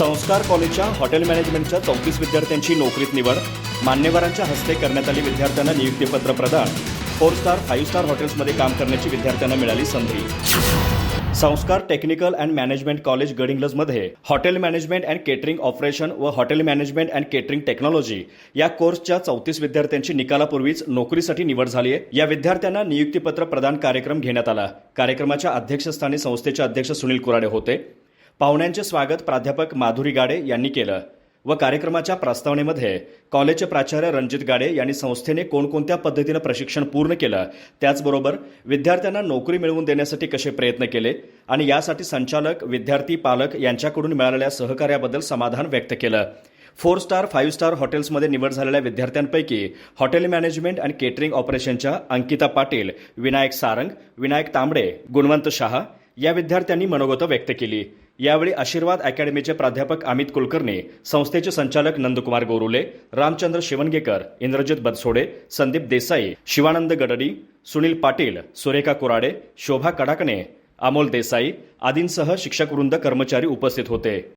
संस्कार कॉलेजच्या हॉटेल मॅनेजमेंटच्या चौतीस विद्यार्थ्यांची नोकरीत निवड. मान्यवरांच्या हस्ते करण्यात आली विद्यार्थ्यांना नियुक्तीपत्र प्रदान. फोर स्टार फाईव्ह स्टार हॉटेल्समध्ये काम करण्याची विद्यार्थ्यांना मिळाली संधी. Sanskar technical and management college गडिंग्लजमध्ये hotel management and catering operation व hotel management and catering technology या कोर्सच्या चौतीस विद्यार्थ्यांची निकालापूर्वीच नोकरीसाठी निवड झाली आहे या विद्यार्थ्यांना नियुक्तीपत्र प्रदान कार्यक्रम घेण्यात आला. कार्यक्रमाच्या अध्यक्षस्थानी संस्थेचे अध्यक्ष सुनील कुराडे होते. पाहुण्यांचे स्वागत प्राध्यापक माधुरी गाडे यांनी केलं व कार्यक्रमाच्या प्रस्तावनेमध्ये कॉलेजचे प्राचार्य रणजित गाडे यांनी संस्थेने कोणकोणत्या पद्धतीनं प्रशिक्षण पूर्ण केलं त्याचबरोबर विद्यार्थ्यांना नोकरी मिळवून देण्यासाठी कसे प्रयत्न केले आणि यासाठी संचालक विद्यार्थी पालक यांच्याकडून मिळालेल्या सहकार्याबद्दल समाधान व्यक्त केलं. फोर स्टार फाईव्ह स्टार हॉटेल्समध्ये निवड झालेल्या विद्यार्थ्यांपैकी हॉटेल मॅनेजमेंट अँड केटरिंग ऑपरेशनच्या अंकिता पाटील विनायक सारंग विनायक तांबडे गुणवंत शहा या विद्यार्थ्यांनी मनोगत व्यक्त केली. यावेळी आशीर्वाद अकॅडमीचे प्राध्यापक अमित कुलकर्णी संस्थेचे संचालक नंदकुमार गोरुले रामचंद्र शिवणगेकर इंद्रजित बदसोडे संदीप देसाई शिवानंद गडडी सुनील पाटील सुरेखा कुराडे शोभा कडाकणे अमोल देसाई आदींसह शिक्षकवृंद कर्मचारी उपस्थित होते.